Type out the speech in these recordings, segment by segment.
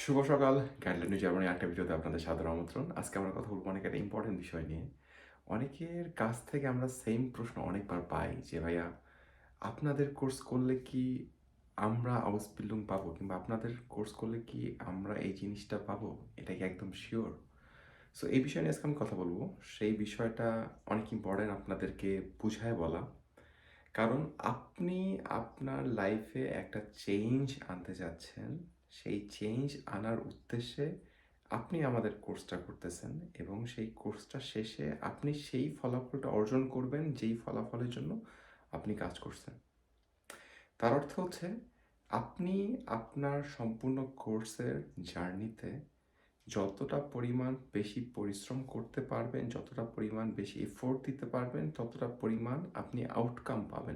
শুভ সকাল। Guideline Germany একটা ভিডিওতে আপনাদের সাদর আমন্ত্রণ। আজকে আমরা কথা বলব অনেক একটা ইম্পর্টেন্ট বিষয় নিয়ে। অনেকের কাছ থেকে আমরা সেম প্রশ্ন অনেকবার পাই যে, ভাইয়া, আপনাদের কোর্স করলে কি আমরা আউসবিল্ডিং পাবো? কিংবা আপনাদের কোর্স করলে কি আমরা এই জিনিসটা পাবো? এটা কি একদম শিওর সো এই বিষয় নিয়ে আজকে আমি কথা বলব। সেই বিষয়টা অনেক ইম্পর্টেন্ট আপনাদেরকে বুঝায় বলা। কারণ আপনি আপনার লাইফে একটা চেঞ্জ আনতে যাচ্ছেন। সেই চেঞ্জ আনার উদ্দেশ্যে আপনি আমাদের কোর্সটা করতেছেন এবং সেই কোর্সটা শেষে আপনি সেই ফলাফলটা অর্জন করবেন যেই ফলাফলের জন্য আপনি কাজ করছেন। তার অর্থ হচ্ছে আপনি আপনার সম্পূর্ণ কোর্সের জার্নিতে যতটা পরিমাণ বেশি পরিশ্রম করতে পারবেন, যতটা পরিমাণ বেশি এফোর্ট দিতে পারবেন, ততটা পরিমাণ আপনি আউটকাম পাবেন।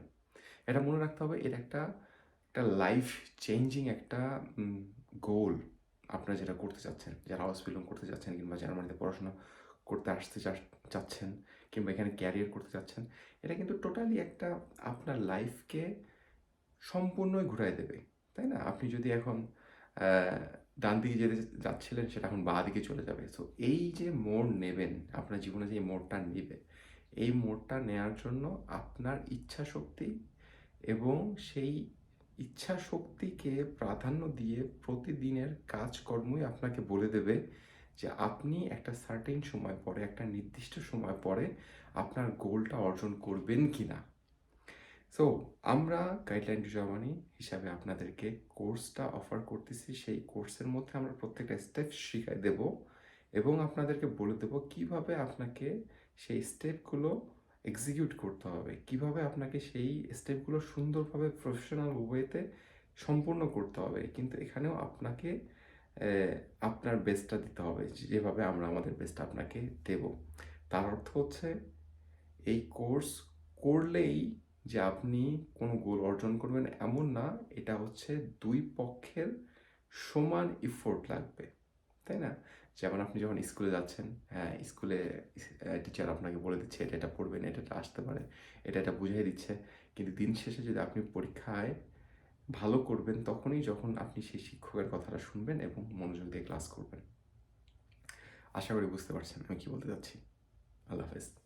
এটা মনে রাখতে হবে, এর একটা একটা লাইফ চেঞ্জিং একটা গোল আপনারা যেটা করতে চাচ্ছেন, যারা হাউস বিলং করতে চাচ্ছেন কিংবা জার্মানিতে পড়াশোনা করতে আসতে চাচ্ছেন কিংবা এখানে ক্যারিয়ার করতে চাচ্ছেন, এটা কিন্তু টোটালি একটা আপনার লাইফকে সম্পূর্ণই ঘুরাই দেবে, তাই না? আপনি যদি এখন ডান দিকে যেতে যাচ্ছিলেন, সেটা এখন বাঁ দিকে চলে যাবে। সো এই যে মোড় নেবেন, আপনার জীবনে যে মোড়টা নেবে, এই মোড়টা নেওয়ার জন্য আপনার ইচ্ছা শক্তি এবং সেই ইচ্ছা শক্তিকে প্রাধান্য দিয়ে প্রতিদিনের কাজকর্মই আপনাকে বলে দেবে যে আপনি একটা সার্টেন সময় পরে, একটা নির্দিষ্ট সময় পরে আপনার গোলটা অর্জন করবেন কি না সো আমরা গাইডলাইন টু জার্মানি হিসাবে আপনাদেরকে কোর্সটা অফার করতেছি। সেই কোর্সের মধ্যে আমরা প্রত্যেকটা স্টেপ শিখাই দেব এবং আপনাদেরকে বলে দেব কীভাবে আপনাকে সেই স্টেপগুলো এক্সিকিউট করতে হবে। কীভাবে আপনাকে সেই স্টেপগুলো সুন্দরভাবে প্রফেশনাল ওয়েতে সম্পূর্ণ করতে হবে। কিন্তু এখানেও আপনাকে আপনার বেস্টটা দিতে হবে। যেভাবে আমরা আমাদের বেস্টটা আপনাকে দেব। তার অর্থ হচ্ছে, এই কোর্স করলেই যে আপনি কোনো গোল অর্জন করবেন এমন না, এটা হচ্ছে দুই পক্ষের সমান ইফোর্ট লাগবে। তাই না? যেমন আপনি যখন স্কুলে যাচ্ছেন হ্যাঁ স্কুলে টিচার আপনাকে বলে দিচ্ছে এটা এটা পড়বেন আসতে পারে, এটা এটা বুঝিয়ে দিচ্ছে। কিন্তু দিন শেষে যদি আপনি পরীক্ষায় ভালো করবেন, তখনই যখন আপনি সেই শিক্ষকের কথাটা শুনবেন এবং মনোযোগ দিয়ে ক্লাস করবেন। আশা করি বুঝতে পারছেন আমি কি বলতে চাচ্ছি। আল্লাহ হাফেজ।